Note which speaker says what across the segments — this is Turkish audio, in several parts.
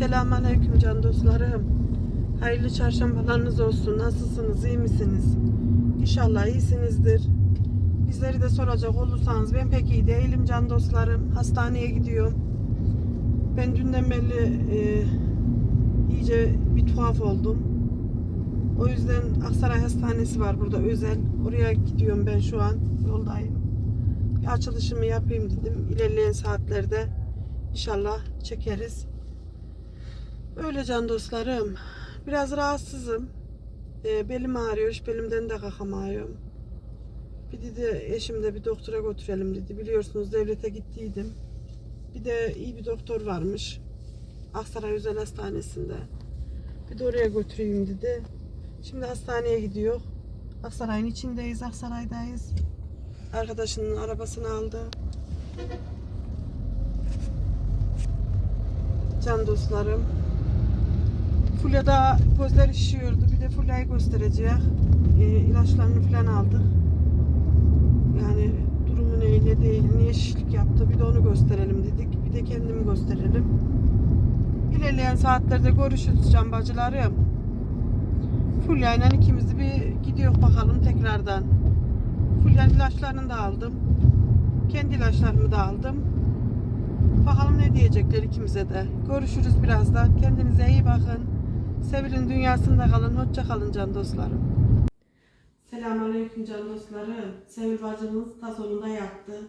Speaker 1: Selamünaleyküm can dostlarım. Hayırlı çarşambalarınız olsun. Nasılsınız? iyi misiniz? İnşallah iyisinizdir. Bizleri de soracak olursanız ben pek iyi değilim can dostlarım. Hastaneye gidiyorum. Ben dünden beri e, iyice bir tuhaf oldum. O yüzden Aksaray Hastanesi var burada özel. Oraya gidiyorum ben şu an. Yoldayım. Bir açılışımı yapayım dedim. İlerleyen saatlerde inşallah çekeriz. Öyle can dostlarım. Biraz rahatsızım. E, belim ağrıyor. Belimden de kalkamıyorum. Bir dedi eşim de bir doktora götürelim dedi. Biliyorsunuz devlete gittiydim. Bir de iyi bir doktor varmış. Aksaray Özel Hastanesi'nde. Bir de oraya götüreyim dedi. Şimdi hastaneye gidiyor. Aksaray'ın içindeyiz. Aksaray'dayız. Arkadaşının arabasını aldı. Can dostlarım. Fulya'da gözler şişiyordu. Bir de Fulya'yı gösterecek. E, ilaçlarını falan aldık. Yani durumu ne, ne değil, niye şişlik yaptı bir de onu gösterelim dedik. Bir de kendimi gösterelim. İlerleyen saatlerde görüşürüz can bacılarım. Fulya ile ikimiz de bir gidiyor bakalım tekrardan. Fulya'nın ilaçlarını da aldım. Kendi ilaçlarımı da aldım. Bakalım ne diyecekler ikimize de. Görüşürüz birazdan. Kendinize iyi bakın. Sevil'in dünyasında kalın. Hoşça kalın can dostlarım. Selamünaleyküm can dostlarım. Sevil bacımız ta sonunda yattı.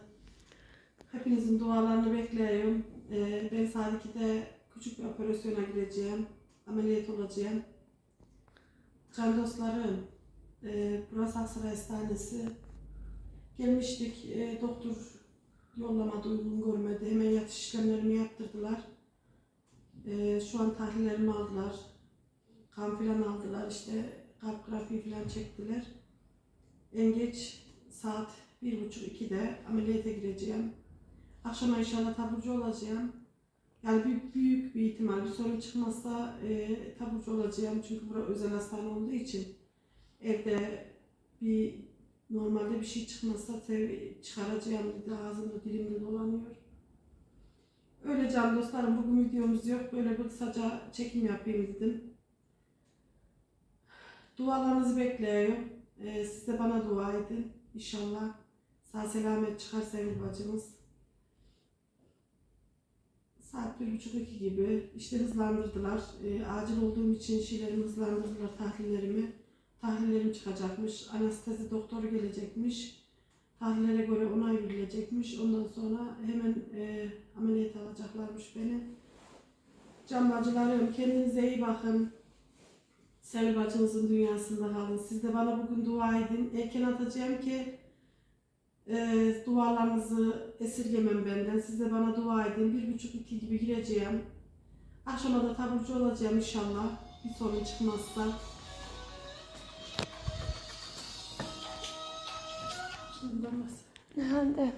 Speaker 1: Hepinizin dualarını bekliyorum. Ee, ben saat 2'de küçük bir operasyona gireceğim. Ameliyat olacağım. Can dostlarım, e, burası Aksaray Hastanesi. Gelmiştik, e, doktor yollamadı, uygun görmedi. Hemen yatış işlemlerimi yaptırdılar. E, şu an tahlillerimi aldılar. Kan filan aldılar, işte kalp grafiği filan çektiler. En geç saat bir buçuk ikide ameliyata gireceğim. Akşama inşallah taburcu olacağım. Yani bir büyük bir ihtimal bir sorun çıkmazsa e, taburcu olacağım. Çünkü burası özel hastane olduğu için evde bir normalde bir şey çıkmazsa çıkaracağım dedi. Ağzımda dilimde dolanıyor. Öyle can dostlarım bugün videomuz yok. Böyle bir kısaca çekim yapayım dedim. Dualarınızı bekliyorum. Ee, siz de bana dua edin. İnşallah sağ selamet çıkar Sevil bacımız. Saat bir buçuk iki gibi işte hızlandırdılar. Ee, acil olduğum için şeylerimi hızlandırdılar tahlillerimi. Tahlillerim çıkacakmış. Anestezi doktoru gelecekmiş. Tahlillere göre onay verilecekmiş. Ondan sonra hemen e, ameliyat alacaklarmış beni. Can bacılarım kendinize iyi bakın. Sevil bacınızın dünyasında kalın. Siz de bana bugün dua edin. Erken atacağım ki e, dualarınızı esirgemem benden. Siz de bana dua edin. Bir buçuk iki gibi gireceğim. Akşama da taburcu olacağım inşallah. Bir sorun çıkmazsa.
Speaker 2: Hadi.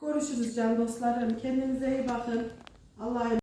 Speaker 1: Görüşürüz can dostlarım. Kendinize iyi bakın. Allah'a